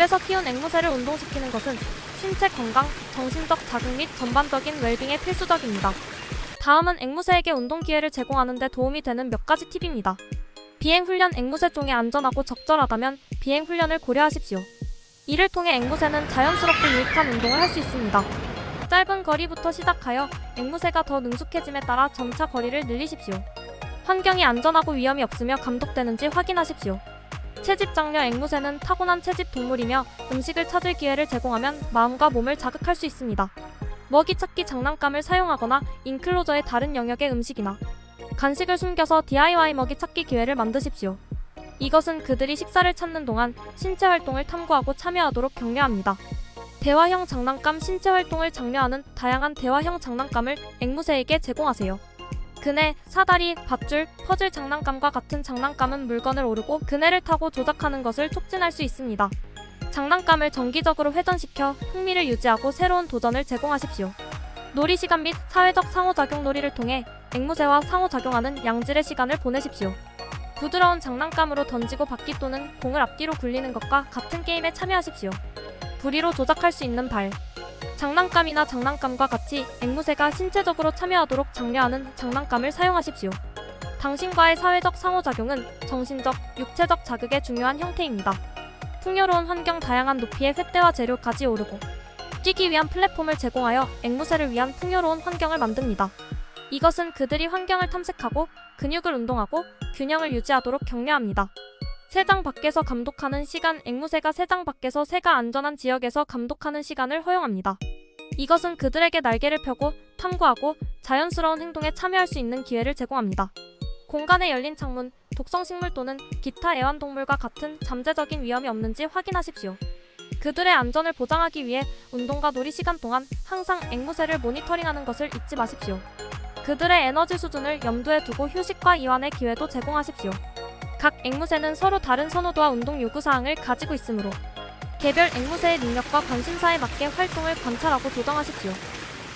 집에서 키운 앵무새를 운동시키는 것은 신체 건강, 정신적 자극 및 전반적인 웰빙에 필수적입니다. 다음은 앵무새에게 운동 기회를 제공하는 데 도움이 되는 몇 가지 팁입니다. 비행 훈련 앵무새 종에 안전하고 적절하다면 비행 훈련을 고려하십시오. 이를 통해 앵무새는 자연스럽고 유익한 운동을 할 수 있습니다. 짧은 거리부터 시작하여 앵무새가 더 능숙해짐에 따라 점차 거리를 늘리십시오. 환경이 안전하고 위험이 없으며 감독되는지 확인하십시오. 채집 장려 앵무새는 타고난 채집 동물이며 음식을 찾을 기회를 제공하면 마음과 몸을 자극할 수 있습니다. 먹이 찾기 장난감을 사용하거나 인클로저의 다른 영역의 음식이나 간식을 숨겨서 DIY 먹이 찾기 기회를 만드십시오. 이것은 그들이 식사를 찾는 동안 신체 활동을 탐구하고 참여하도록 격려합니다. 대화형 장난감 신체 활동을 장려하는 다양한 대화형 장난감을 앵무새에게 제공하세요. 그네, 사다리, 밧줄, 퍼즐 장난감과 같은 장난감은 물건을 오르고 그네를 타고 조작하는 것을 촉진할 수 있습니다. 장난감을 정기적으로 회전시켜 흥미를 유지하고 새로운 도전을 제공하십시오. 놀이 시간 및 사회적 상호작용 놀이를 통해 앵무새와 상호작용하는 양질의 시간을 보내십시오. 부드러운 장난감으로 던지고 받기 또는 공을 앞뒤로 굴리는 것과 같은 게임에 참여하십시오. 부리로 조작할 수 있는 발. 장난감이나 장난감과 같이 앵무새가 신체적으로 참여하도록 장려하는 장난감을 사용하십시오. 당신과의 사회적 상호작용은 정신적, 육체적 자극의 중요한 형태입니다. 풍요로운 환경 다양한 높이의 횃대와 재료까지 오르고 뛰기 위한 플랫폼을 제공하여 앵무새를 위한 풍요로운 환경을 만듭니다. 이것은 그들이 환경을 탐색하고 근육을 운동하고 균형을 유지하도록 격려합니다. 새장 밖에서 감독하는 시간 앵무새가 새장 밖에서 새가 안전한 지역에서 감독하는 시간을 허용합니다. 이것은 그들에게 날개를 펴고 탐구하고 자연스러운 행동에 참여할 수 있는 기회를 제공합니다. 공간에 열린 창문, 독성식물 또는 기타 애완동물과 같은 잠재적인 위험이 없는지 확인하십시오. 그들의 안전을 보장하기 위해 운동과 놀이 시간 동안 항상 앵무새를 모니터링하는 것을 잊지 마십시오. 그들의 에너지 수준을 염두에 두고 휴식과 이완의 기회도 제공하십시오. 각 앵무새는 서로 다른 선호도와 운동 요구사항을 가지고 있으므로 개별 앵무새의 능력과 관심사에 맞게 활동을 관찰하고 조정하십시오.